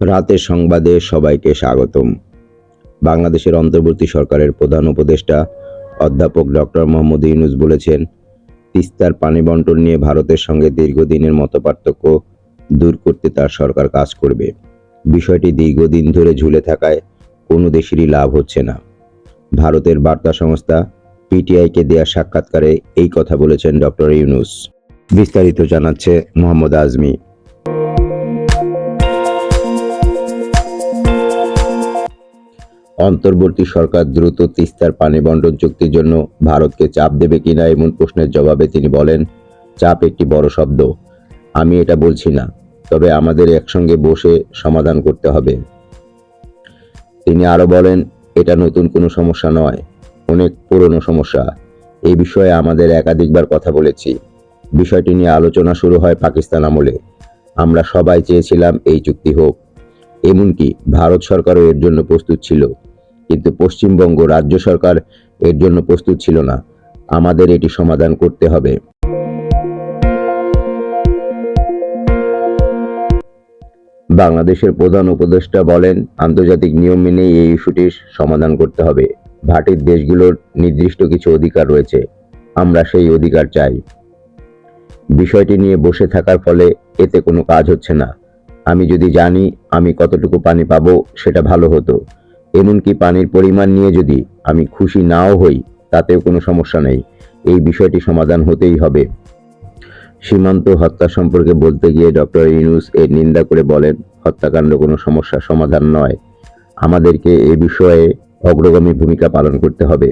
রাতের সংবাদে সবাইকে স্বাগতম। বাংলাদেশের অন্তর্বর্তী সরকারের প্রধান উপদেষ্টা অধ্যাপক ডক্টর মোহাম্মদ ইউনুস বলেছেন, তিস্তার পানি বন্টন নিয়ে ভারতের সঙ্গে দীর্ঘদিনের মতপার্থক্য দূর করতে তার সরকার কাজ করবে। বিষয়টি দীর্ঘদিন ধরে ঝুলে থাকায় কোনো দেশেরই লাভ হচ্ছে না। ভারতের বার্তা সংস্থা পিটিআইকে দেয়া সাক্ষাৎকারে এই কথা বলেছেন ডক্টর ইউনুস। বিস্তারিত জানাচ্ছে মোহাম্মদ আজমি। অন্তর্বর্তী সরকার দ্রুত তিস্তার পানি বন্টন চুক্তির জন্য ভারতকে চাপ দেবে কিনা এমন প্রশ্নের জবাবে তিনি বলেন, চাপ একটি বড় শব্দ। আমি এটা বলছি না, তবে আমাদের একসঙ্গে বসে সমাধান করতে হবে। তিনি আরও বলেন, এটা নতুন কোনো সমস্যা নয়, অনেক পুরনো সমস্যা। এই বিষয়ে আমাদের একাধিকবার কথা বলেছি। বিষয়টি নিয়ে আলোচনা শুরু হয় পাকিস্তান আমলে। আমরা সবাই চেয়েছিলাম এই চুক্তি হোক। এমনকি ভারত সরকারও এর জন্য প্রস্তুত ছিল। কিন্তু পশ্চিমবঙ্গ রাজ্য সরকার এর জন্য প্রস্তুত ছিল না। আমাদের এটি সমাধান করতে হবে। বাংলাদেশের প্রধান উপদেষ্টা বলেন, আন্তর্জাতিক নিয়ম মেনে এই ইস্যুটির সমাধান করতে হবে। ভাটির দেশগুলোর নির্দিষ্ট কিছু অধিকার রয়েছে। আমরা সেই অধিকার চাই। বিষয়টি নিয়ে বসে থাকার ফলে এতে কোনো কাজ হচ্ছে না। আমি যদি জানি আমি কতটুকু পানি পাবো, সেটা ভালো হতো। এমনকি পানির পরিমাণ নিয়ে যদি আমি খুশি নাও হই, তাতেও কোনো সমস্যা নেই। এই বিষয়টি সমাধান হতেই হবে। সীমান্ত হত্যা সম্পর্কে বলতে গিয়ে ডক্টর ইউনুস এর নিন্দা করে বলেন, হত্যাকাণ্ড কোনো সমস্যা সমাধান নয়। আমাদেরকে এ বিষয়ে অগ্রগামী ভূমিকা পালন করতে হবে।